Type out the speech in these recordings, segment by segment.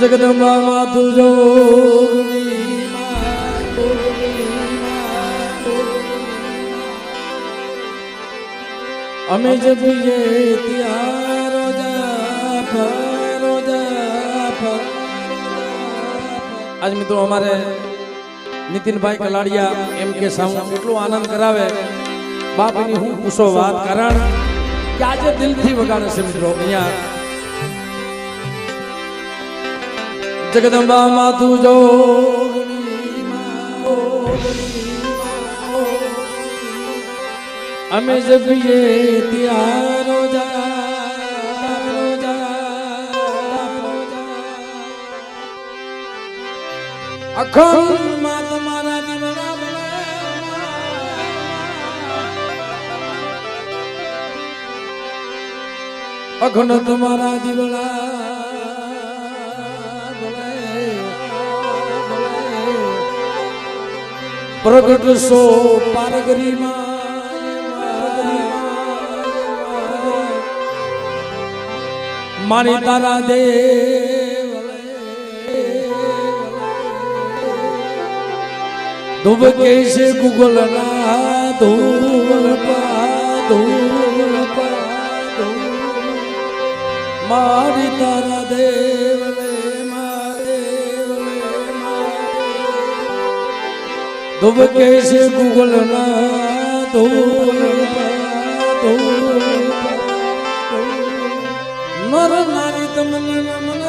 जगदम्बा तुझो हमें जब ये त्यारो आज मित्रों हमारे नितिन भाई कलाड़िया एम के साहू आनंद करावे बाप हूँ कुछ बात कारण क्या जो दिल थी वगैरह से मित्रों જગદંબા માથું જો અમે જપીએ ત્યાં રોજા અખંડ માં તમારા દીવડા અખંડ તમારા દીવડા પ્રગટશો પારગરી મારી તારા દે ધુબ કે ગુગલ ના ધૂલ પા ધૂલ પા મારી તારા દે तुम कैसे गूगल ना दो नर नारी तुम मन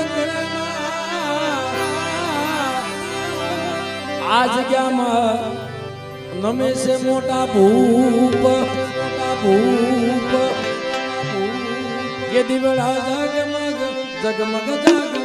आज क्या मे से मोटा भूप भूप यदि बड़ा जाग मग जगमग जाग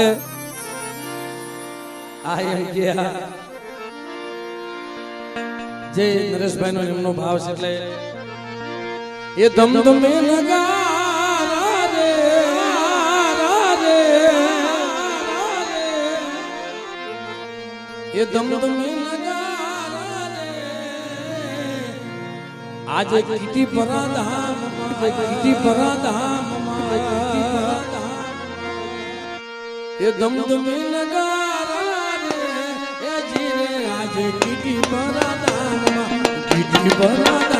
આ એમ કે આ જે નરસિંહભાઈનો તેમનો ભાવ છે એટલે એ ધમ ધમે લગારે રે રે રે એ ધમ ધમે લગારે રે આજે કીતી પરાદામ મમા કીતી પરાદામ મમા કીતી પરાદામ એ ધમધમી નગારા એ જીરે આજે કીટી પરાદાનમાં કીટી પરાદા